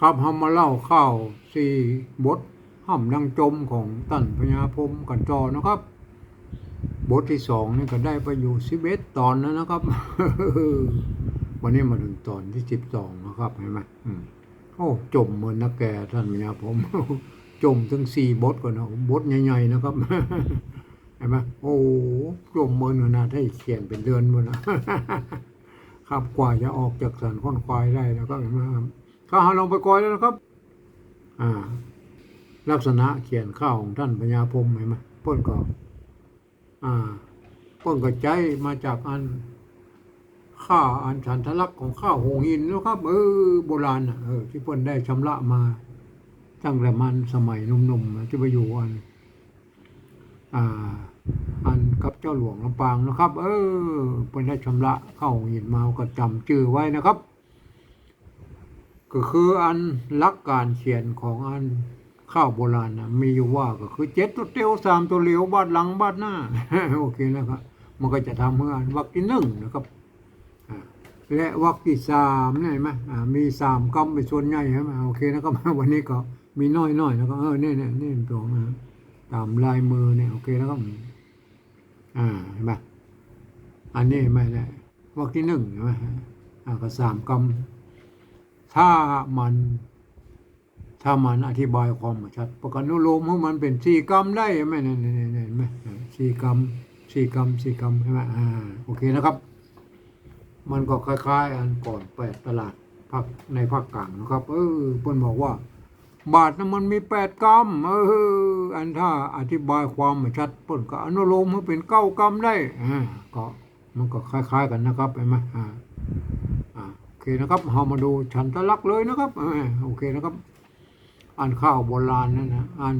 ครับเฮามาเล่าข้าวสี่บทห้ำนางจมของตั้นพญาพรมกันจอนะครับ บทที่สองนี่ก็ได้ไปอยู่สิบเอ็ดตอนแล้วนะครับ วันนี้มาถึงตอนที่สิบสองนะครับเห็นไหมโอ้จมเหมือนนักแกท่านพญาพรมจมถึงสี่บทก่อนนะบทใหญ่ๆนะครับเห็นไหมโอ้จมเหมือนขนาดให้เขียนเป็นเดือนหมดนะครับกว่าจะออกจากสันค้อนควายได้นะครับเห็นไหมครับ ข้าหาลงไปกอยแล้วนะครับ อ่า ลักษณะเขียนข้าวของท่านพญาพรมเห็นไหมพิ่นก็อ่าพิ่นก็ใจมาจากอันข้าอันฉันทลักษณ์ของข้าหงหินนะครับเออโบราณน่ะเออที่พิ่นได้ชำระมาตั้งแต่มันสมัยหนุ่มๆนะที่ไปอยู่อันอ่าอันกับเจ้าหลวงลำปางนะครับ เออเป็นได้ชำระเข้าหินมาก็จำชื่อไว้นะครับ ก็คืออันลักการเขียนของอันข้าวโบราณนะมีอยู่ว่าก็คือเจ็ดตัวเตียวสามตัวเหลียวบาดหลังบาดหน้า โอเคนะครับ มันก็จะทำให้อันวรรคที่หนึ่งนะครับและวรรคที่สามเนี่ยไหมมีสามกำเป็นส่วนใหญ่ใช่ไหมโอเคนะครับวันนี้ก็มีน้อยๆนะครับเออเนี่ยเนี่ยนี่ตัวนะตามลายมือเนี่ยโอเคนะครับอ่าเห็นไหมอันนี้ไม่ได้วรรคที่หนึ่งเห็นไหมอ่าก็สามกำ ถ้ามัน ถ้ามันอธิบายความชัด ประกันนุโลมของมันเป็นสี่กรรมได้ไหมเนี่ยเนี่ยเนี่ยเห็นไหมสี่กรรมสี่กรรมสี่กรรมใช่ไหมอ่าโอเคนะครับ มันก็คล้ายๆ อันก่อนแปดตลาดภาคในภาคกลางนะครับ เออเพิ่นบอกว่า บาทนั้นมันมีแปดกรรมเอออันถ้าอธิบายความชัดเพิ่นก็อนุโลมให้เป็นเก้ากรรมได้อ่าก็มันก็คล้าย ๆ กันนะครับเห็นไหมอ่าอ่า เคนะครับเรามาดูฉันทลักเลยนะครับโอเคนะครับอันข้าวโบราณนั่นนะอัน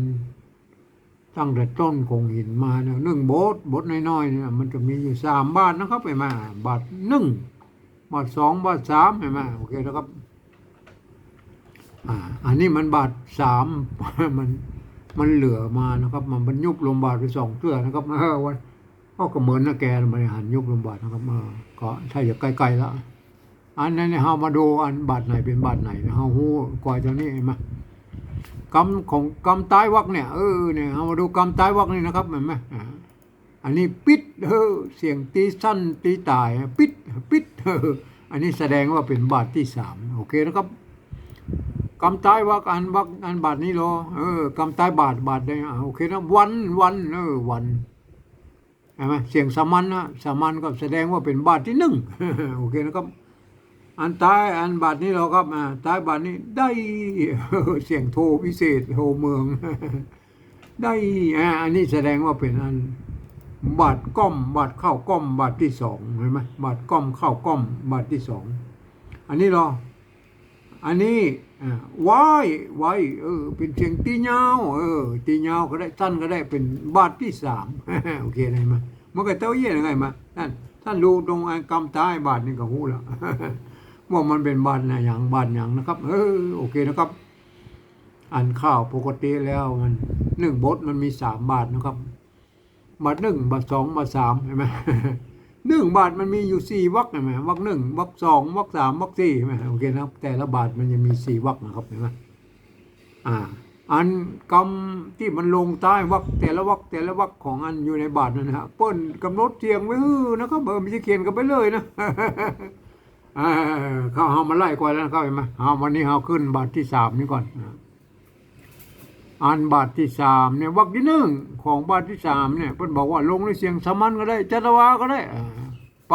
ตั้งแต่ต้นคงหินมาเนี่ยหนึ่งโบสบทน้อยๆเนี่ยมันจะมีอยู่สามบาทนะครับไหมาบาทหนึ่งบาทสองบาทสามไหมาโอเคนะครับอ่าอันนี้มันบาทสามมันมันเหลือมานะครับ มันบรรยุบลงบาทไปสองเทื่อนะครับเออวันก็ก็เหมือนนะแกมันหันยุบลงบาทนะครับเออก็ถ้าอย่าใกล้ๆแล้ว อันนั้นเนี่ยเรามาดูอันบาทไหนเป็นบาทไหนนะเราหู้กว่าจะนี่เห็นไหมกรรมของกรรมตายวักเนี่ยเออเนี่ยเอามาดูกรรมตายวักนี่นะครับเห็นไหมอันนี้ปิดเออเสียงตีสั้นตีตายปิดปิดเอออันนี้แสดงว่าเป็นบาทที่สามโอเคนะครับกรรมตายวักอันวักอันบาทนี้รอเออกรรมตายบาทบาทได้อ่าโอเคนะวันวันเออวันเห็นไหมเสียงสามัญนะสามัญก็แสดงว่าเป็นบาทที่หนึ่งโอเคนะครับ อันตายอันบาทนี้เราครับอ่าตายบาทนี้ได้เสียงโทพิเศษโทเมือง ได้อ่าอันนี้แสดงว่าเป็นอันบาทก้อมบาทเข้าก้อมบาทที่สองเห็นไหมบาทก้อมเข้าก้อมบาทที่สองอันนี้เรออันนี้อ่าไหว้ไหวเออ เป็นเสียงตีเงาเออตีเงาก็ได้สั้นก็ได้เป็นบาทที่สามโอเคเลยมั้ยมันก็เต้าเยี่ยยังไงมาท่านท่านดูตรงไอ้กำตายบาทนี่ก็หูแล้ว ว่ามันเป็นบาทนะอย่างบาทอย่างนะครับ เออโอเคนะครับอันข้าวปกติแล้วมันหนึ่งบทมันมีสามบาทนะครับบาทหนึ่งบาทสองบาทสามเห็นไหมหนึ่งบาทมันมีอยู่สี่วรรคเห็นไหมวรรคหนึ่งวรรคสองวรรคสามวรรคสี่เห็นไหมโอเคนะครับ แต่ละบาทมันจะมีสี่วรรคนะครับเห็นไหมอ่า อันกรรมที่มันลงใต้วรรคแต่ละวรรคแต่ละวรรคของอันอยู่ในบาทนั่นนะฮะเปิ้นกำหนดเทียงไว้นะครับเออไม่ใช่เขียนกันไปเลยนะ เขาเอามาไล่ก่อนแล้วเขาเห็นไหมเอาวันนี้เอาขึ้นบาทที่สามนี่ก่อนอันบาทที่สามเนี่ยวรรคที่หนึ่งของบาทที่สามเนี่ยเพิ่นบอกว่าลงในเสียงสมัญก็ได้จัตวาก็ได้อ่าไป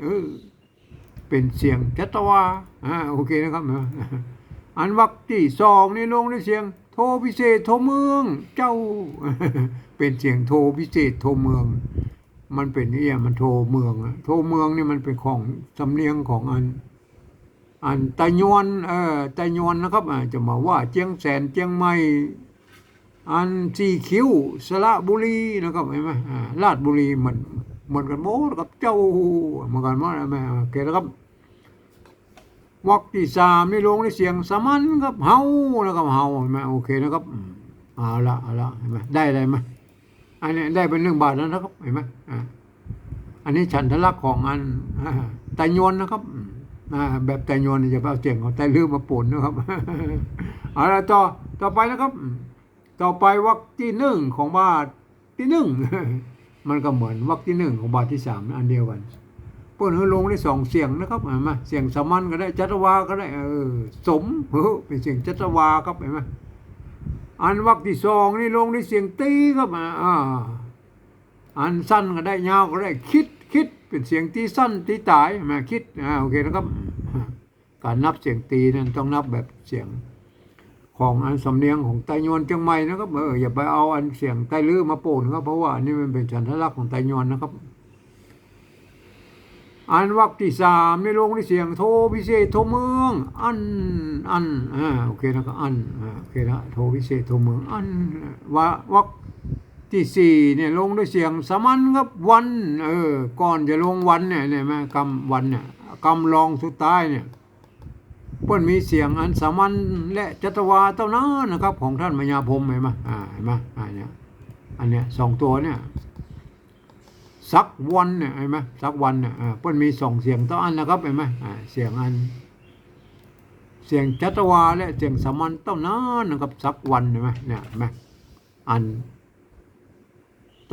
เออเป็นเสียงจัตวาอ่าโอเคนะครับเนอะอันวรรคที่สองนี่ลงในเสียงโทพิเศษโทเมือง เจ้า เป็นเสียงโทพิเศษโทเมือง มันเป็นนี่มันโทเมืองอะโทเมืองนี่มันเป็นของสำเนียงของอัน อันตะยวนเออตะยวนนะครับจะมาว่าเจียงแสนเจียงใหม่อันสีคิ้วสระบุรีนะครับเห็นไหมลาดบุรีเหมือนเหมือนกันหมดกับเจ้าเหมือนกันหมดนะแม่โอเคนะครับวรรคที่สามนี่ลงในเสียงสมัญครับเฮานะครับเฮาเห็นไหมโอเคนะครับเอาละเอาละเห็นไหมได้อะไรไหม อันนี้ได้เป็นหนึ่องบาทแล้วนะครับเห็นไหมอันนี้ฉันทลักของอันอ่าตายวนนะครับอแบบไตยวนนี่จะเอาเสียงของไตลือมาปนนะครับเอาละต่อต่อไปนะครับ ต่อไปวรรคที่หนึ่งของบาทที่หนึ่งมันก็เหมือนวรรคที่หนึ่งของบาทที่สามอันเดียวกันเปิ้นให้ลงได้สองเสียงนะครับเห็นไหมเสียงสามัญก็ได้จัตวาก็ได้เออสมเป็นเสียงจัตวาครับเห็นไหม อันวรรคที่สองนี่ลงได้เสียงตีครับอ่าอันสั้นก็ได้ยาวก็ได้คิดคิดเป็นเสียงตีสั้นตีตายมาคิดอ่าโอเคนะครับ การนับเสียงตีนั้นต้องนับแบบเสียงของอันสำเนียงของไตยวนเชียงใหม่นะครับเอออย่าไปเอาอันเสียงไตลื้อมาโปนครับเพราะว่าอันนี้มันเป็นสัญลักษณ์ของไตยวนนะครับ อันวรรคที่สามในลงในเสียงโทพิเศษโทเมือง อันอันอ่าโอเคนะครับอันอ่าโอเคนะโทพิเศษโทเมืองอันว่าวรรคที่สี่เนี่ยลงด้วยเสียงสามัญครับวันเออก่อนจะลงวันเนี่ยเนี่ยไหมกำวันเนี่ยกำลองสุดท้ายเนี่ยเพิ่อนมีเสียงอันสามัญและจัตวาเท่านั้นนะครับ ของท่านมญาพรมเห็นไหมอ่าเห็นไหมอ่าเนี่ยอันเนี้ยสองตัวเนี่ย สักวันเนี่ยเห็นไหมสักวันเนี่ยอ่าเพิ่นมีสองเสียงเท่าอันนะครับเห็นไหมอ่าเสียงอัน เสียงจัตวาและเสียงสามัญเท่านั้นนะครับสักวันเห็นไหมเนี่ยเห็นไหมอัน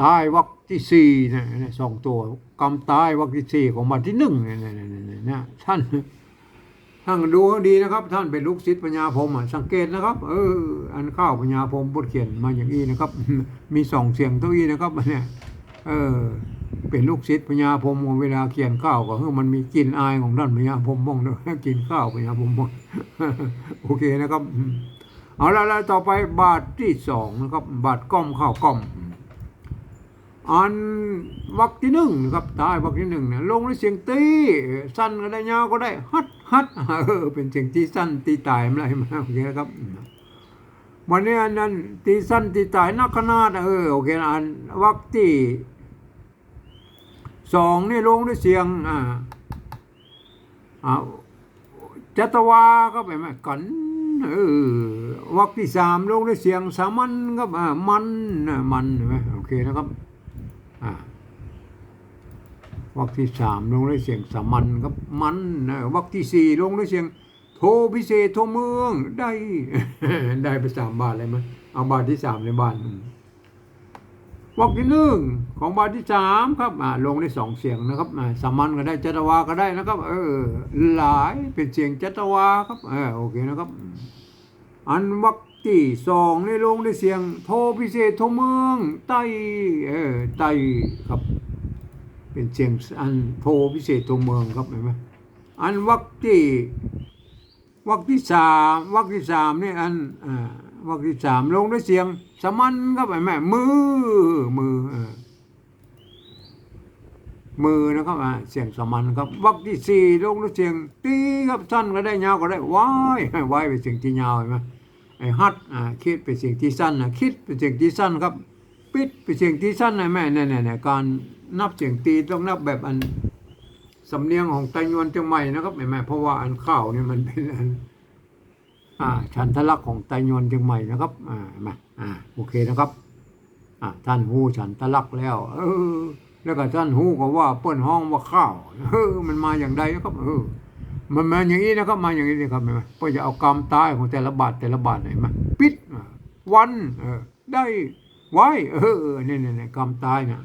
ตายวรรคที่สี่เนี่ยสองตัวกำตายวรรคที่สี่ของวันที่หนึ่งเนี่ยเนี่ยเนี่ยเนี่ยท่านท่านดูให้ดีนะครับ ท่านเป็นลูกศิษย์ปัญญาพรมสังเกตนะครับ เออ อันข้าวปัญญาพรมบทเขียนมาอย่างนี้นะครับ มีสองเสียงเท่านี้นะครับเนี่ยเออ เป็นลูกศิษย์ปัญาพรมเวลาเขียนข้าวก็คือมันมีกลิ่นอายของท่านปัญาพรหมบ้างด้วยกินข้าวปัญาพรหมบ้างโอเคนะครับเอาละแล้วต่อไปบาทที่สองนะครับบาทก้อมข้าวก้อม อันวรรคที่หนึ่งนะครับตายวรรคที่หนึ่งเนี่ยลงด้วยเสียงตีสั้นก็ได้ยาวก็ได้ฮัดฮัดเออเป็นเสียงตีสั้นตีตายไม่ไรมาโอเคนะครับวันนี้อันนั้นตีสั้นตีตายนักขนาดเออโอเคนะอันวรรคที่ สองนี่ลงด้วยเสียงอ่าอ่าจัตวาก็ไปไหมกันเออวรรคที่สามลงด้วยเสียงสามัญครับอ่ามันมันเห็นไหมโอเคนะครับอ่าวรรคที่สามลงด้วยเสียงสามัญครับมันวรรคที่สี่ลงด้วยเสียง โทพิเศษโทเมืองได้ ได้ไปสามบาทเลยมั้ยเอาบาทที่สามในบ้าน อืมวรรคที่หนึ่งของบาทที่สามครับอ่าลงได้สองเสียงนะครับอ่าสามัญก็ได้จัตวาก็ได้นะครับ เออ หลายเป็นเสียงจัตวาครับเออโอเคนะครับ อันวรรคที่สองในลงได้เสียง โทพิเศษโทเมืองไตเออไตครับ เป็นเสียงอันโทพิเศษโทเมืองครับเห็นไหมอันวรรคที่วรรคที่สามวรรคที่สามนี่อันอ่า วรรคที่สามลงด้วยเสียงสามัญครับเห็นไหมมือมือเออมือนะครับเสียงสามัญครับวรรคที่สี่ลงด้วยเสียง ตีครับสั้นก็ได้ยาวก็ได้ว้ายว้ายเป็นเสียงที่ยาวเห็นไหมไอ้ฮัดอ่าคิดเป็นเสียงที่สั้นนะคิดเป็นเสียงที่สั้นครับปิดเป็นเสียงที่สั้นนะแม่เนี่ยเนี่ยเนี่ยการนับเสียงตีต้องนับแบบอันสำเนียงของไตยวนเชียงใหม่นะครับแม่แม่เพราะว่าอันข้าวเนี่ยมันเป็นอัน อ่าชันทลักษ์ของไตยวนเชียงใหม่นะครับอ่ามาอ่าโอเคนะครับอ่าท่านหู้ชันทลักษ์แล้วเออแล้วก็ท่านหู้ก็ว่าเปิ้นห้องว่าข้าวเออมันมาอย่างใดนะครับเออมันมาอย่างนี้นะครับมาอย่างนี้นะครับเห็นไหมเพื่อจะเอากรรมตายของแต่ละบาทแต่ละบาทไหนมาปิดวันเออได้ไว้เออเนี่ยเนี่ยเนี่ยกรรมตายเนี่ย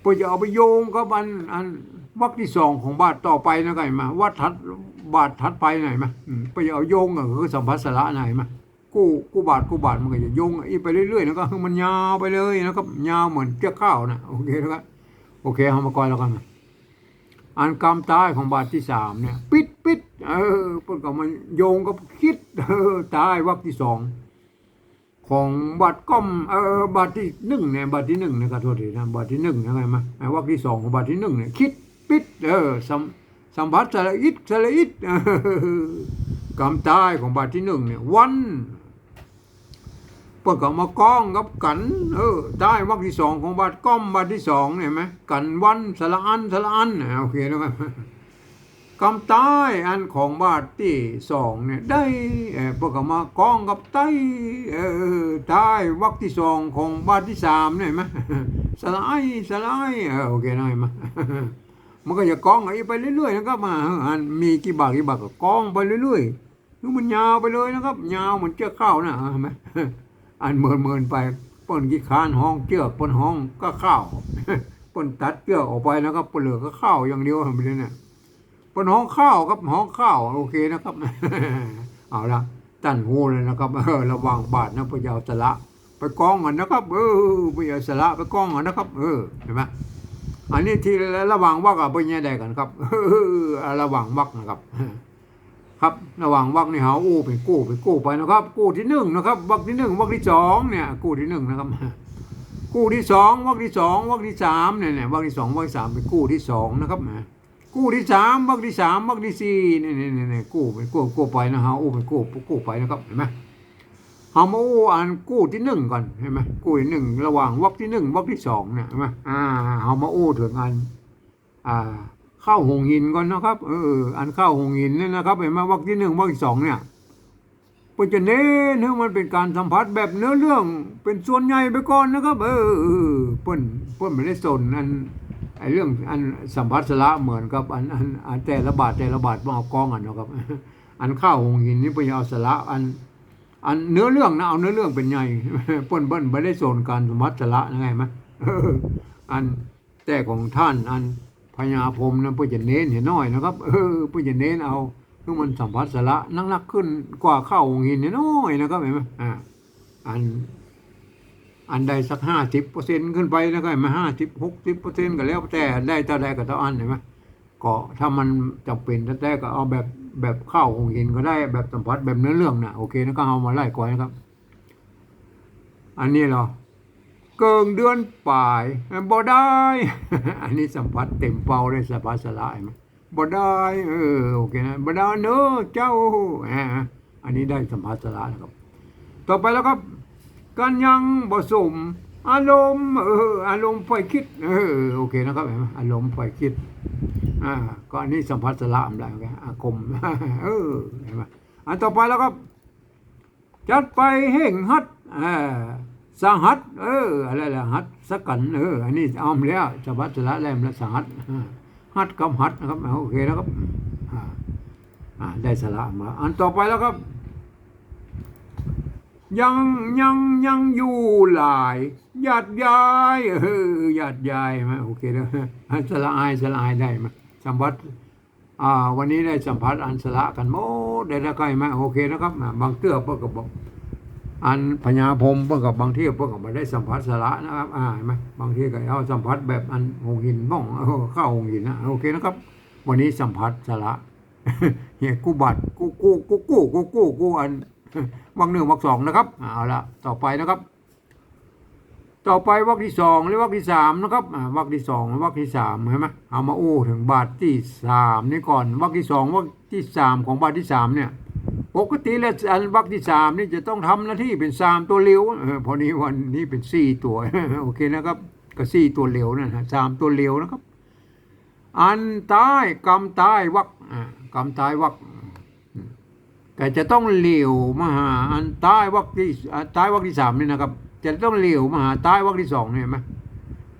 เพื่อจะเอาไปโยงกับอันอัน วรรคที่สองของบาทต่อไปนะกันมาวัดทัดบาททัดไปไหนมาอืมเอจะเอาโยงก็คือสัมภัสระไหนมากู้กู้บาทกู้บาทมันก็จะโยงอีไปเรื่อยๆนะก็มันยาวไปเลยนะครับยาวเหมือนเจ้าข้าวนะโอเคนะครับโอเคเอามาก่อนแล้วกันอันกรรมตายของบาทที่สามเนี่ย ปิดปิดเออพิ่นก็มันโยงกับคิดเออตายวรรคที่สองของบาทก้อมเออบาทที่หนึ่งเนี่ยบาทที่หนึ่งนะครับโทษทีนะบาทที่หนึ่งนะไงมาไอ้วรรคที่สองของบาทที่หนึ่งเนี่ยคิด ปิดเออสัมสัมผัสสละอิดสละอิดเออกรรมตายของบาทที่หนึ่งเนี่ยวันเปิดก็มากล้องกับกัน เออได้วรรคที่สองของบาทก้อมบาทที่สองเนี่ยเห็นไหมกันวันสละอันสละอันโอเคแล้วครับกำใต้อันของบาทที่สองเนี่ยได้เออปก็มากล้องกับใต้เออใต้วรรคที่สองของบาทที่สามเนี่ยเห็นไหมสละไอสละไอเออโอเคนะเห็นไหม มันก็จะกองไอ้ไปเรื่อยๆนะครับมาอันมีกี่บาทกี่บาทก็กองไปเรื่อยๆคือมันยาวไปเลยนะครับ ยาวเหมือนเชือกข้าวนะเห็นไหมอันเมินเมินไปปนกี่คานห้องเชือกปนห้องก็ข้าวปนตัดเชือกออกไปนะครับปนเหลือก็ข้าวอย่างเดียวทำไปเลยเนี่ยปนห้องข้าวครับห้องข้าวโอเคนะครับ เอาละตั้นหูเลยนะครับเออระวังบาทนะพยาวสละ ไปกองกันนะครับ เออพยาวสละไปกองกันนะครับ เออเห็นไหม อันนี้ที่ระหว่างวักกับเป็นยังไงกันครับระหว่างวักนะครับ ครับระหว่างวักนี่หาอู้เป็นกู้เป็นกู้ไปนะครับ กู้ที่หนึ่งนะครับวักที่หนึ่งวักที่สองเนี่ย กู้ที่หนึ่งนะครับ กู้ที่สองวักที่สองวักที่สามเนี่ยเนี่ยวักที่สองวักที่สามเป็นกู้ที่สองนะครับนะกู้ที่สามวักที่สามวักที่สี่เนี่ยเนี่ยเนี่ยเนี่ยกู้เป็นกู้กู้ไปนะฮะอู้เป็นกู้กู้ไปนะครับเห็นไหม เฮามาอู้อันกู้ที่หนึ่งก่อนเห็นไหมกู้ที่หนึ่งระหว่างวักที่หนึ่งวักที่สองเนี่ยเห็นไหมอ่าเฮามาอู้ถึงอันอ่าเข้าหงหินก่อนนะครับเอออันเข้าหงหินเนี่ยนะครับเห็นไหมวักที่หนึ่งวักที่สองเนี่ยเพิ่นจะเน้นให้มันเป็นการสัมผัสแบบเนื้อเรื่องเป็นส่วนใหญ่ไปก่อนนะครับ เออเพิ่นเพิ่นไม่ได้สนอันไอเรื่องอันสัมผัสสละเหมือนกับอันอันอันแต่ละบาทแต่ละบาทมาเอากองอันนะครับ อันข้าวหงหินนี่เพิ่นเอาสละอัน อันเนื้อเรื่องนะเอาเนื้อเรื่องเป็นใหญ่เพิ่นเพิ่นไม่ได้สนการสัมผัสสละนะไงไหมอันแต่ของท่านอันพญาพรมนะเพื่อจะเน้นเห็นน้อยนะครับ เออเพื่อจะเน้นเอาคือมันสัมผัสสละนักนักขึ้นกว่าเข้าองค์หินน้อยนะครับเห็นไหมอ่าอันอันใดสักห้าสิบเปอร์เซ็นต์ขึ้นไปนะครับเห็นไหมห้าสิบหกสิบเปอร์เซ็นต์ก็แล้วแต่ได้เท่าใดก็เท่าอันเห็นไหมก็ถ้ามันจำเป็นแต่ก็เอาแบบ แบบข้าวองหินก็ได้แบบสัมผัสแบบเนื้อเรื่องนะโอเคนะก็เอามาไล่ก่อนนะครับ อันนี้เหรอเกิงเดือนป่ายบ่ได้ อันนี้สัมผัสเต็มเป่าเลยสบายสลายไหมบ่ได้เออโอเคนะบ่ได้เนอเจ้าอันนี้ได้สัมผัสสลายนะครับ ต่อไปแล้วครับการยังผสม อารมณ์เอออารมณ์ไฟคิดเออโอเคนะครับเห็นไหมอารมณ์ไฟคิดอ่าก็อันนี้สัมผัสสลามได้โอเคอาคมเออเห็นไหมอันต่อไปแล้วครับจัดไปเห่งฮัดอ่าสังหัดเอออะไรล่ะฮัดสกันเอออันนี้เอมแล้วจะวัดสละแล้วแล้วสหัดอ่าฮัดกับฮัดนะครับโอเคนะครับอ่าได้สละมาอันต่อไปแล้วครับ ยังยังยังอยู่หลายหยาดยายเออหยาดยายมาโอเคแล้วอันสละอายสละอายได้มาสัมผัสอ่าวันนี้ได้สัมผัสอันสละกันโมได้แล้วก็ไหมโอเคนะครับบางเตื้อเพื่อกับอันพญาพรมเพื่อกับบางที่เพื่อกับมาได้สัมผัสสละนะครับอ่าเห็นไหมบางที่ก็เอาสัมผัสแบบอันหงหินบ้องเข้าหงหินนะโอเคนะครับ วันนี้สัมผัสสละเฮียกูบัตรกูกูกูกูกูกูกูอัน วักหนึ่งวักสองนะครับเอาละต่อไปนะครับ ต่อไปวักที่สองหรือวักที่สามนะครับวักที่สองวักที่สามเห็นไหมเอามาอู้ถึงบาทที่สามนี่ก่อนวักที่สองวักที่สามของบาทที่สามเนี่ยปกติแล้วอันวักที่สามนี่จะต้องทำหน้าที่เป็นสามตัวเร็วพอนี้วันนี้เป็นสี่ตัวโอเคนะครับก็สี่ตัวเร็วนะฮะสามตัวเร็วนะครับ อันตายกรรมตายวักอ่ากรรมตายวัก แต่จะต้องเหลียวมหาอันใต้วักที่ใต้วักที่สามนี่นะครับ จะต้องเหลียวมหาใต้วักที่สองเนี่ยเห็นไหม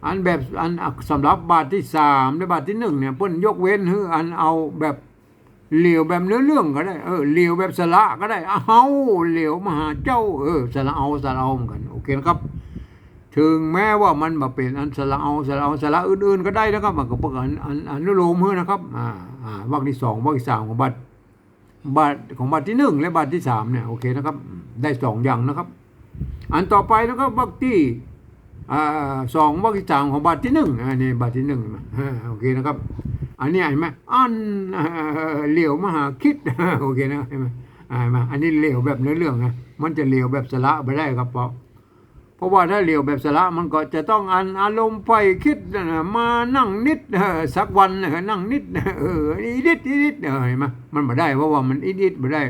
อันแบบอันสำหรับบาทที่สามและบาทที่หนึ่งเนี่ยเพิ่นยกเว้นคืออันเอาแบบเหลียวแบบเนื้อเรื่องก็ได้เออเหลียวแบบสละก็ได้เอาเหลียวมหาเจ้าเออสละเอาสละเอาเหมือนกันโอเคนะครับ ถึงแม้ว่ามันมาเป็นอันสละเอาสละเอาสละอื่นๆ ก็ได้นะครับมันก็เป็นอันอันอันอนุโลมเพื่อนะครับอ่าอ่าวักที่สองวักที่สามของบัตร บาทของบาทที่หนึ่งและบาทที่สามเนี่ยโอเคนะครับ ได้สองอย่างนะครับ อันต่อไปนะครับบักที่สองบักที่สามของบาทที่หนึ่งอันนี้บาทที่หนึ่งโอเคนะครับ อันนี้เห็นไหมอันเหลียวมหาคิดโอเคนะเห็นไหมอันนี้เหลียวแบบเนื้อเรื่องนะมันจะเหลียวแบบสละไปได้ครับเพราะ ราะว่าถ้าเหลียวแบบสละมันก็จะต้องอันอารมณ์ไฟคิดนะมานั่งนิดสักวันนั่งนิดเอออีนิดอีนิดเห็นไหมมันม่ได้เพราะว่ามันอีนิดม่ได้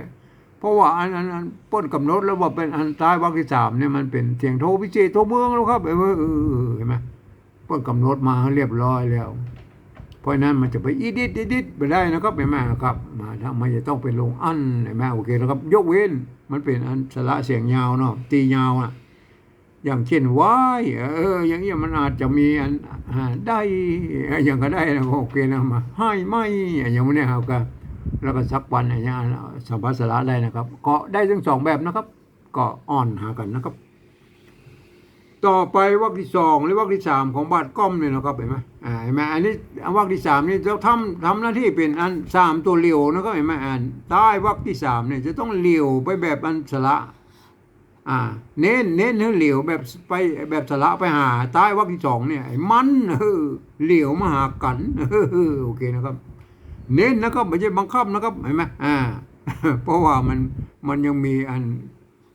เพราะว่าอันอันอันป้นกำหนดแล้วว่าเป็นอันตายวรรคที่สามเนี่ยมันเป็นเสียงโทพิเศษโทเมืองแล้วครับเออเห็นไหมป้นกำหนดมาเรียบร้อยแล้ว เพราะนั้นมันจะไปอีดิดอีดิดไปได้นะครับเห็นไหมครับมาถ้ามันจะต้องไปลงอันเห็นไหมโอเคนะครับ ยกเว้นมันเป็นอันสละเสียงยาวเนาะตียาวอะ อย่างเช่นวายเออ อย่างเงี้ยมันอาจจะมีอันได้อย่างก็ได้นะโอเคนะมาให้ไม่อย่างนี้ครับก็แล้วก็สักวันอย่างเงี้ยสัมภาระได้นะครับ ก็ได้ทั้งสองแบบนะครับ ก็อ่อนหากันนะครับ ต่อไปวรรคที่สองหรือวรรคที่สามของบาทก้อมเนี่ยนะครับเห็นไหมอ่าเห็นไหมอันนี้วรรคที่สามนี่จะทำทำหน้าที่เป็นอันสามตัวเลียวนะครับเห็นไหมอ่านใต้วรรคที่สามเนี่ยจะต้องเลียวไปแบบอันสระ อ่า เน้นเน้นให้เหลียวแบบไปแบบสละไปหาใต้วรรคที่สองเนี่ยมันเออเหลียวมาหากันเออโอเคนะครับ เน้นนะครับไม่ใช่บังคับนะครับเห็นไหมอ่า เพราะว่ามันมันยังมีอัน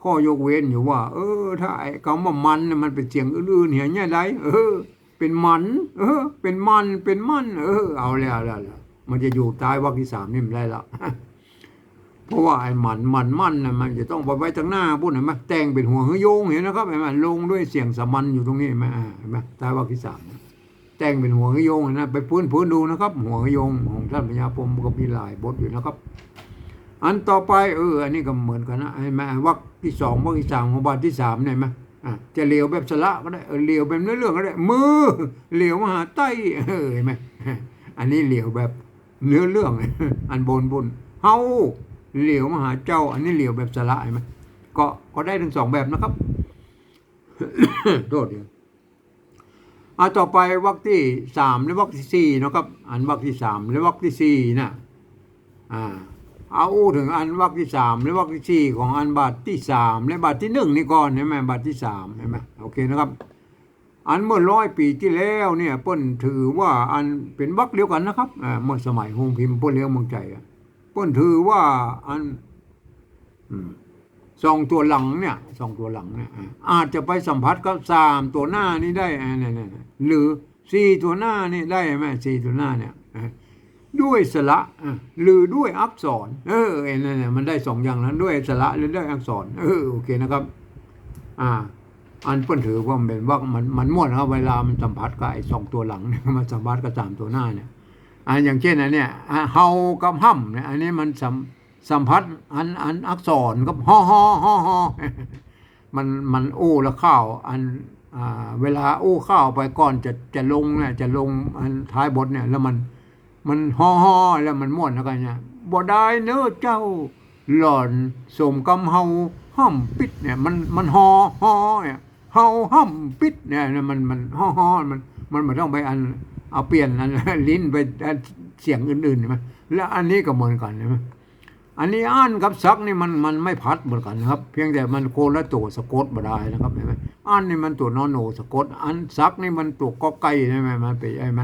ข้อยกเว้นอยู่ว่า เออ ถ้าไอ้คำว่ามันมันเป็นเสียงอื่นๆเห็นเนี่ไรเออ เป็นมัน เออ เป็นมันเป็นมัน เออ เอาแล้วแล้วแล้วมันจะอยู่ใต้วรรคที่สามนี่มันได้ละ เพราะว่าไอ้หมันมันมันน่ะมันจะต้องไปไว้ทางหน้าพูดเห็นไหมแต่งเป็นหัวหโยงเห็นนะครับเห็นไหมลงด้วยเสียงสมัญอยู่ตรงนี้เห็นไหมเห็นไหมใต้วรรคที่สามแต่งเป็นหัวหโยงนะไปพื้นพื้นดูนะครับ หัวหโยงของท่านพญาพรมก็มีหลายบทอยู่นะครับ อันต่อไปเอออันนี้ก็เหมือนกันนะเห็นไหมวรรคที่สองวรรคที่สามของบาทที่สามเนี่ยไหมอะจะเลียวแบบสละก็ได้เออเลียวแบบเนื้อเรื่องก็ได้ มือเลียวมาหาใต้เออเห็นไหมอันนี้เลียวแบบเนื้อเรื่อง อันบนบนเฮา เหลียวมาหาเจ้า อันนี้เหลียวแบบสละเห็นไหมก็ก็ได้ทั้งสองแบบนะครับโทษเดียวอ่าต่อไปวรรคที่สามและวรรคที่สี่นะครับ อันวรรคที่สามและวรรคที่สี่นะอ่าเอาอู้ถึงอันวรรคที่สามและวรรคที่สี่ของอันบาทที่สามและบาทที่หนึ่งนี่ก่อนเห็นไหมบาทที่สามเห็นไหมโอเคนะครับ อันเมื่อร้อยปีที่แล้วเนี่ยเปิ้นถือว่าอันเป็นวรรคเดียวกันนะครับอ่าเมื่อสมัยฮงพิมพ์เปิ้นเลี้ยงมืองใจอะ เปิ้นถือว่าอันสองตัวหลังเนี่ยสองตัวหลังเนี่ยอาจจะไปสัมผัสกับสามตัวหน้านี่ได้เนี่ยเนี่ยหรือสี่ตัวหน้านี่ได้ไหมสี่ตัวหน้าเนี่ยด้วยสระหรือด้วยอักษร เออไอ้นั่นเนี่ยมันได้สองอย่างนั้นด้วยสระหรือด้วยอักษร เออโอเคนะครับ อ่า อันเปิ้นถือว่ามันเป็นว่ามันมันม่วนครับเวลามันสัมผัสกับไอ้สองตัวหลังเนี่ยมันสัมผัสกับสามตัวหน้าเนี่ย อันอย่างเช่นอันเนี้ยเฮากับห่ำเนี่ยอันนี้มันสัมสัมผัสอันอันอักษรกับฮอฮอฮอฮอมันมันอู้แล้วข้าวอันอ่าเวลาอู้ข้าวไปก่อนจะจะลงเนี่ยจะลงอันท้ายบทเนี่ย แล้วมันมันฮอฮอแล้วมันม่วนแล้วกันเนี่ยบ่ได้เนื้อเจ้าหล่อนสมกำเฮาห่ำปิดเนี่ยมันมันฮอฮอเนี่ยเฮาห่ำปิดเนี่ยมันมันฮอฮอมันมันมันต้องไปอัน เอาเปลี่ยนลิ้นไปเสียงอื่นๆใช่ไหมแล้วอันนี้ก็เหมือนกันใช่ไหมอันนี้อ่านกับซักนี่มันมันไม่พัดเหมือนกันนะครับ เพียงแต่มันโคนละตัวสะกดบ่ได้นะครับเห็นไหมอ่านนี่มันตัวนอนโนสะกด อันซักนี่มันตัวกอไก่ใช่ไหมมันเป็นใช่ไหม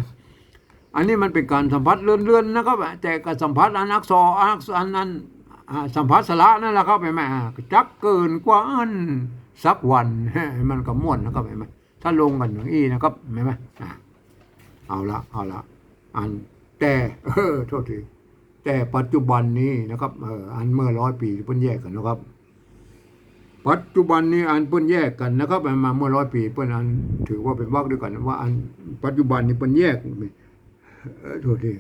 อันนี้มันเป็นการสัมผัสเลื่อนๆนะครับแต่กับสัมผัสอันอักษรอักษรอันนั้นสัมผัสสระนั่นแหละครับเห็นไหมอ่าจักเกินกว่าอันสักวันมันก็ม่วนนะครับเห็นไหมถ้าลงกันอย่างนี้นะครับเห็นไหม เอาละเอาละอันแต่เออโทษทีแต่ปัจจุบันนี้นะครับเอออันเมื่อร้อยปีเพิ่นแยกกันนะครับ ปัจจุบันนี้อันเพิ่นแยกกันนะครับมาเมื่อร้อยปีเพิ่นอันถือว่าเป็นวักด้วยกันว่าอันปัจจุบันนี้เพิ่นแยกโทษที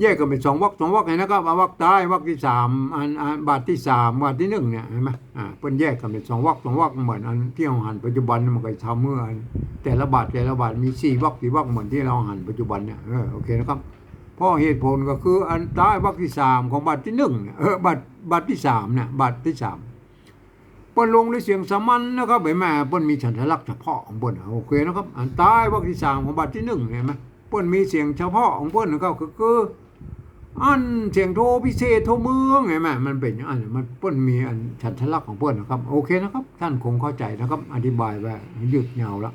แยกกันเป็นสองวรรคสองวรรคไงนะครับวรรคใต้วรรคที่สามอันอันบาทที่สามบาทที่หนึ่งเนี่ยเห็นไหมอ่าเพิ่นแยกกันเป็นสองวรรคสองวรรคเหมือนอันที่เราหันปัจจุบันมันก็ทำเมื่อแต่ละบาทแต่ละบาทมีสี่วรรคสี่วรรคเหมือนที่เราหันปัจจุบันเนี่ยเออโอเคนะครับเพราะเหตุผลก็คืออันใต้วรรคที่สามของบาทที่หนึ่งเออบาทบาทที่สามเนี่ยบาทที่สามเปิ้นลงด้วยเสียงสามัญนะครับเห็นไหมเปิ้นมีฉันทลักษณ์เฉพาะของเปิ้นโอเคนะครับ อันใต้วรรคที่สามของบาทที่หนึ่งเห็นไหมเปิ้นมีเสียงเฉพาะของเปิ้นนะครับก็คือ อันเสียงโทพิเศษโทเมืองเห็นไหมมันเป็นอันมันเปิ้นมีอันฉันทลักษณ์ของเปิ้นนะครับ โอเคนะครับ ท่านคงเข้าใจนะครับ อธิบายไปยืดยาวแล้ว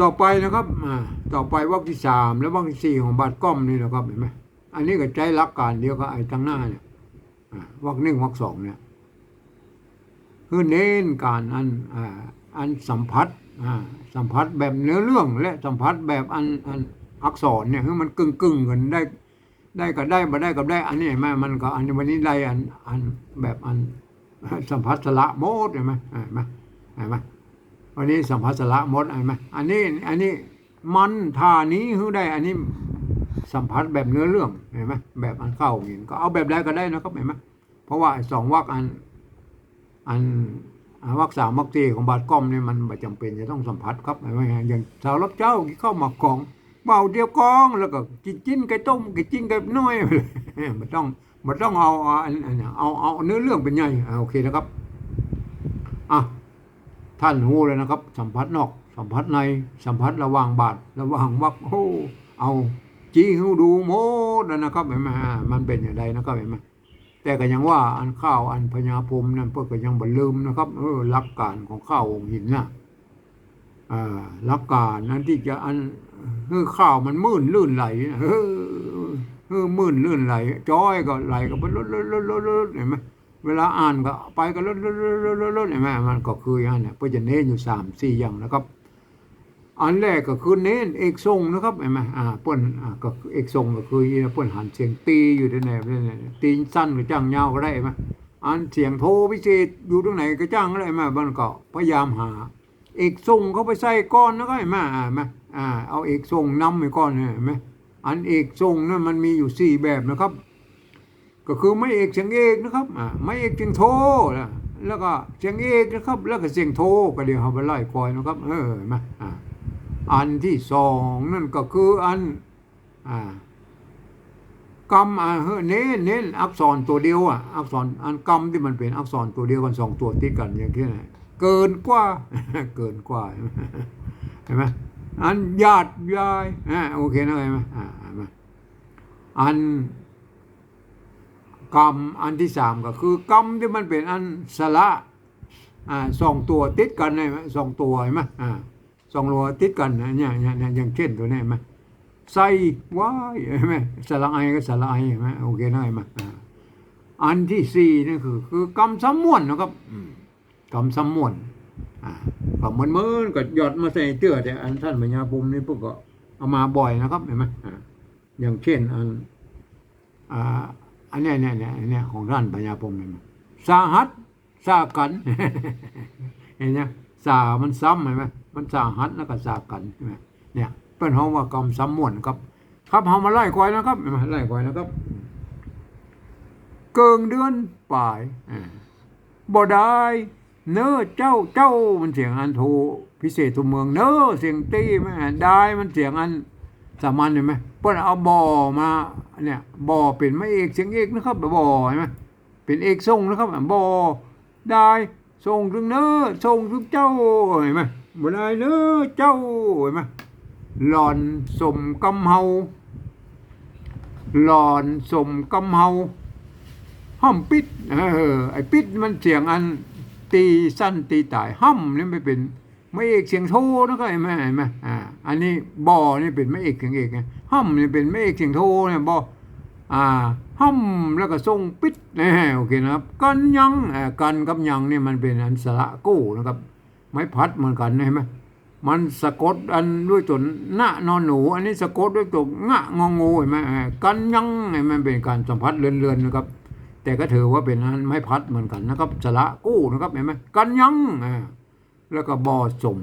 ต่อไปนะครับอ่าต่อไปวรรคที่สามและวรรคที่สี่ของบาทก้อมนี่นะครับเห็นไหมอันนี้ก็ใจรักการเดียวกับไอ้ตั้งหน้าเนี่ยวรรคหนึ่งวรรคสองเนี่ยคือเน้นการอันอ่าอันสัมผัสอ่าสัมผัสแบบเนื้อเรื่องและสัมผัสแบบอันอันอักษรเนี่ยคือมันกึ่งกึ่งกันได้ ได้ก็ได้มาได้ก็ได้ อันนี้เห็นไหมมันก็อันวันนี้ได้อันอันแบบอันสัมผัสละโมดเห็นไหมเห็นไหมเห็นไหมวันนี้สัมภาระมดเห็นไหมอันนี้อันนี้มันท่านี้คือได้ อันนี้สัมผัสแบบเนื้อเรื่องเห็นไหมแบบอันเข้าห็นก็เอาแบบใดก็ได้นะครับเห็นไหมเพราะว่าสองวรรคอันอันวักสามวักสี่ของบาดก้อมเนี่ยมันไม่จำเป็นจะต้องสัมผัสครับไม่ฮะอย่างสาวรับเจ้าที่เข้ามากอง เบาเดียวกองแล้วก็กินจิ้นไก่ต้มกินจิ้นไก่น้อยมันต้องมันต้องเอาเอาเอาเนื้อเรื่องเป็นไงอ่โอเคนะครับอะท่านหูเลยนะครับ สัมผัสนอก สัมผัสในสัมผัสระหว่างบาดระหว่างวักโอ้เอาจี้หูดูโมดนะครับเห็นไหมมันเป็นอย่างไรนะครับเห็นไหมแต่ก็ยังว่าอันข้าวอันพญาพรมนั่นเพื่อก็ยังบ่ลืมนะครับเออหลักการของข้าวองค์หินน่ะอ่าห ลักการนั้นที่จะอันเออข้าวมันมื่นลื่นไหลเออเออมื่นลื่นไหลจ้อยก็ไหลก็ไปลดลดลดลดลดเห็นไหมเวลาอ่านก็ไปก็ลดลดลดลดลดเห็นไหมมันก็คืออย่างนั้เพื่อจะเน้นอยู่สามสี่อย่างนะครับอันแรกก็คือเน้นเอกทรงนะครับเห็นไหมอ่าเปิ้นอ่าก็เอกทรงก็คือเปิ้นหันเสียงตีอยู่ในไหนตีสั้นก็จ้างยาวก็ได้ไหมอันเสียงโทพิเศษอยู่ตรงไหนก็จ้างก็ได้ไหมมันก็พยายามหา เอกทรงเขาไปใส่ก้อนแล้วก็เห็นไหมอ่าไหมอ่าเอาเอกทรงนำไปก้อนเห็นไหมอันเอกทรงนั่นมันมีอยู่สี่แบบนะครับ ก็คือไม่เอกเสียงเอกนะครับอ่าไม่เอกเสียงโทนะแล้วก็เสียงเอกนะครับ แล้วก็เสียงโทก็เดี๋ยวเอาไปไล่คอยนะครับ เออเห็นไหมอ่าอันที่สองนั่นก็คืออันอ่ากรรมอ่าเฮ้เน้นเน้นอักษรตัวเดียวอะอักษรอันกรรมที่มันเป็นอักษรตัวเดียวกันสองตัวติดกันอย่างที่น เกินกว่า เกินกว่า เห็นไหมอันญาติยายอ่าโอเคนะเห็นไหมอ่าเห็นไหมอันกรรมอันที่สามก็คือกรรมที่มันเป็นอันสละอ่าสองตัวติดกันเห็นไหมสองตัวเห็นไหมอ่าสองโลติดกันเนี่ยเนี่ยอย่างเช่นตัวนี้เห็นไหมใส่ว้ายเห็นไหมสละไอก็สละไอเห็นไหมโอเคนะเห็นไหมอันที่สี่นี่คือคือกำซ้ำม่วนนะครับอืม กำซ้ำม่วนอ่าก็เหมือนเมือนก็หยอดมาใส่เตื้อแต่อันท่านปัญญาภูมินี่พวกก็เอามาบ่อยนะครับเห็นไหมอย่างเช่นอันอันนี้เนี่ยเนี่ยเนี่ยของท่านปัญญาภูมิเห็นไหมสาหัสสากันเห็นไหมสามันซ้ำเห็นไหมมันสาหัสแล้วก็สากันใช่ไหมเนี่ยเป็นห้องว่ากรรมซ้ำม่วนครับ ครับเฮามาไล่ควายนะครับเห็นไหมไล่ควายนะครับ เกิงเดือนปลายอ่าบ่ได้ เน้อเจ้าเจ้ามันเสียงอันโทพิเศษทุกเมืองเน้อเสียงตีไหมได้มันเสียงอันสามัญเห็นไหมเพิ่นเอาบ่อมาเนี่ยบ่อเป็นไม่เอกเสียงเอกนะครับบ่อเห็นไหมเป็นเอกทรงนะครับบ่อได้ทรงถึงเน้อทรงถึงเจ้าเห็นไหมบ่ได้เน้อเจ้าเห็นไหมหลอนสมกำเฮาหลอนสมกำเฮาห้อมปิดเออไอ้ปิดมันเสียงอัน ตีสั้นตีตายห้อมนี่ไม่เป็นไม่เอกเสียงโทนะครับเห็นไหมเห็นไหมอ่าอันนี้บอนี่เป็นไม่เอกเสียงเอกไงห้อมนี่เป็นไม่เอกเสียงโทเนี่ยบออ่าห้อมแล้วก็ทรงปิดนะโอเคนะครับกันยังอ่ากันกับยังเนี่ยมันเป็นอันสระกู้นะครับ ไม้พัดเหมือนกันเห็นไหมมันสะกดอันด้วยตัวหน้านอนหนู อันนี้สะกดด้วยตัวงะงองูเห็นไหมกันยังเห็นไหมมันเป็นการสัมผัสเลื่อนๆนะครับ แต่ก็ถือว่าเป็นอันไม้พัดเหมือนกันนะครับสละกู้นะครับเห็นไหมกันยังอ่าแล้วก็บอสม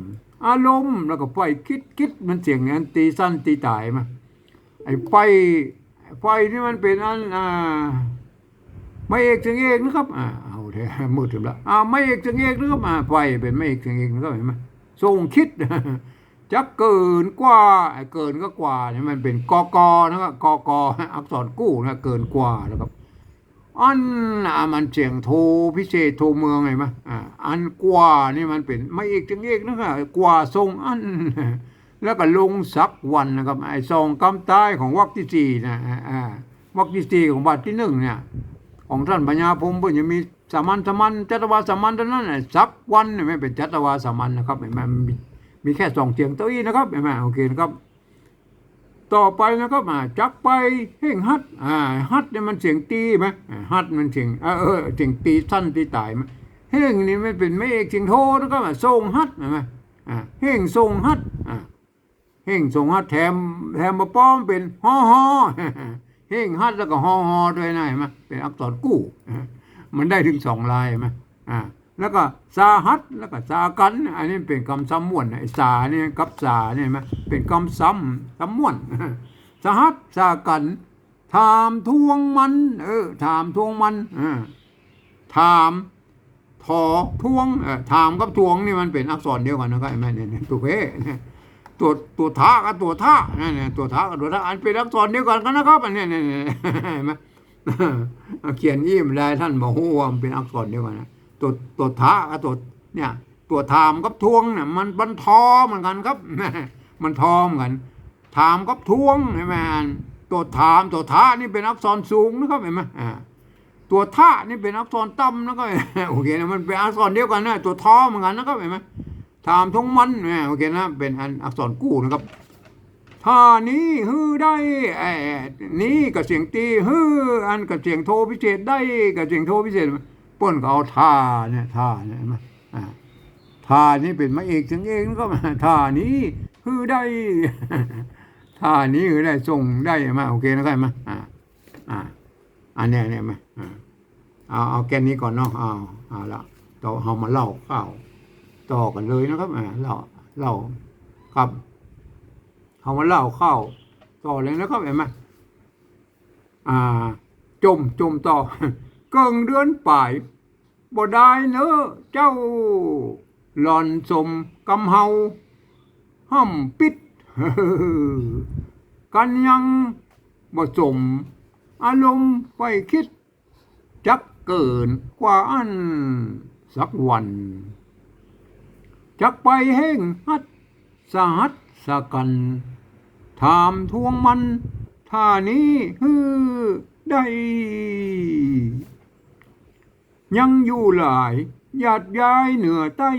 อารมณ์แล้วก็ไฟคิดคิดมันเสียงอันตีสั้นตีตายมาไอ้ไฟไฟนี่มันเป็นอันอ่าไม่เอกเสียงเอกนะครับอ่าเอาเถอะมืดถึงละอ่าไม่เอกเสียงเอกนะครับอ่าไฟเป็นไม่เอกเสียงเอกนะครับเห็นไหมทรงคิดจะเกินกว่าไอ้เกินก็กว่าเนี่ยมันเป็นกอกอนะครับกอกออักษรกู้นะเกินกว่านะครับ อันน่ะมันเสียงโทพิเศษโทเมืองไงมะอ่าอันกว่านี่มันเป็นไม่เอกจังเอกนะครับกว่าทรงอัน แล้วก็ลงสักวันนะครับไอ้ซองกำใต้ของวรรคที่สี่นะอ่าวรรคที่สี่ของบาทที่หนึ่งเนี่ย ของท่านปัญญาพรมเพิ่นจะมีสามัญสามัญจัตวาสามัญเท่านั้นน่ะสักวันเนี่ยไม่เป็นจัตวาสามัญนะครับเห็นไหมมันมีมีแค่สองเสียงเต้าอี้นะครับเห็นไหมโอเคนะครับ ต่อไปนะครับจักไปเฮ่งฮัดอ่าฮัดเนี่ยมันเสียงตีไหมฮัดมันเสียงเออเสียงตีสั้นตีตายไหมเฮ่งนี่ไม่เป็นไม่เอกเสียงโทนะครับทรงฮัดไหมอ่าเฮ่งทรงฮัดอ่าเฮ่งทรงฮัดแถมแถมมาป้อมเป็นฮอฮอเฮ่งฮัดแล้วก็ฮอฮอด้วยนะเห็นไหมเป็นอักษรกู้มันได้ถึงสองลายไหมอ่า แล้วก็สาหัดแล้วก็สากัน อันนี้เป็นคำซ้ำม่วนไอ้สาเนี่ยกับสาเนี่ยเห็นไหมเป็นคำซ้ำซ้ำม่วนสหัสสากันถามทวงมัน เออถามทวงมันอถามถทอทวงเออถามกับทวงนี่มันเป็นอักษรเดียวกันนะครับไอ้แม่เนี่ยเนี่ยตัวเว่ยตัวตัวท่ากับตัวท่านั่นเนี่ยตัวท่ากับตัวท่าอันเป็นอักษรเดียวกันกันนะครับอันเนี้ยเนี่ยเนี่ยเห็นไหมเขียนยิ้มได้ท่านบอกว่ามันเป็นอักษรเดียวกันนะ ตัวตัวท่ากับตัวเนี่ยตัวถามกับทวงเนี่ยมันมันทอเหมือนกันครับ มันทอเหมือนกัน ถามกับทวงใช่ไหมตัวถามตัวท่านี่เป็นอักษรสูงนะครับเห็นไหมตัวท่านี่เป็นอักษรต่ำนะครับโอเคนะมันเป็นอักษรเดียวกันนะตัวท้อเหมือนกันนะครับเห็นไหมถามทงมันเนี่ยโอเคนะเป็นอันอักษรกู้นะครับท่านี้ฮือได้ไอ้นี้กับเสียงตีฮืออันกับเสียงโทพิเศษได้กับเสียงโทพิเศษ ป้นก็เอาท่าเนี่ยท่าเนี่ยมอ่าท่านี้เป็นมาเอกเสียงเองนะครับท่านี้ฮือได้ท่านี้ฮือได้ส่งได้ไหมโอเคนะครับเห็นไหมอ่าอ่าอันเนี้ยเนี่ยไหมอ่าเอาเอาแกนนี้ก่อนเนาะเอาเอาละต่อเอามาเล่าข้าวต่อกันเลยนะครับอ่าเล่าเล่าครับเอามาเล่าข้าวต่อเลยนะครับเห็นไหมอ่า จมจมต่อ เกิงเดือนป่ายบ่ได้เนอเจ้า หลอนสมกำเฮาห้ำปิด กันยังบ่สม อารมณ์ไปคิด จักเกินกว่าอันสักวัน จักไปแห้งฮัดสหัสสกัน ถามทวงมันท่านี้ฮือได้ ยังอยู่หลายหยาดย้ายเหนือใต้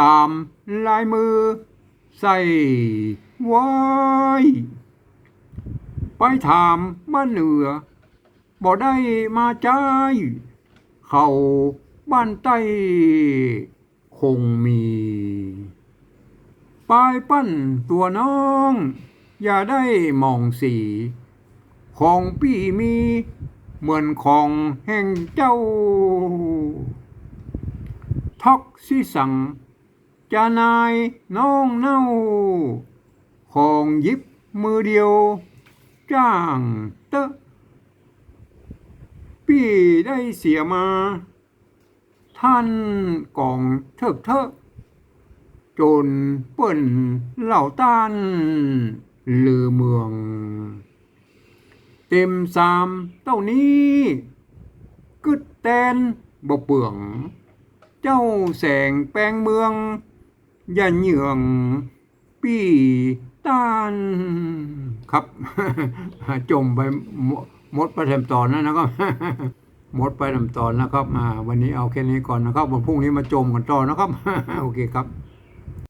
ตามลายมือ ใส่ไว้ไปถามบ้านเหนือบ่ได้มาใจเขาบ้านใต้ คงมีปลายปั้นตัวน้อง อย่าได้มองสี ของพี่มี เหมือนของแห่งเจ้าทักสิสัง จานายน้องเน่า ของยิบมือเดียว จ้างเตอะพี่ได้เสียมา ท่านกองเถิกเถอะจนเปิ้นเหล่าต้าน ลือเมือง เต็มสามเต้านี้กึดแตนบ่เปลือง เจ้าแสงแปลงเมือง อย่าเหยื่องปี้ต้านครับ จมไปหมดไปเต็มตอนแล้วนะครับหมดไปเต็มตอนนะครับมาวันนี้เอาแค่นี้ก่อนนะครับวันพรุ่งนี้มาจมกันต่อนะครับ โอเคครับ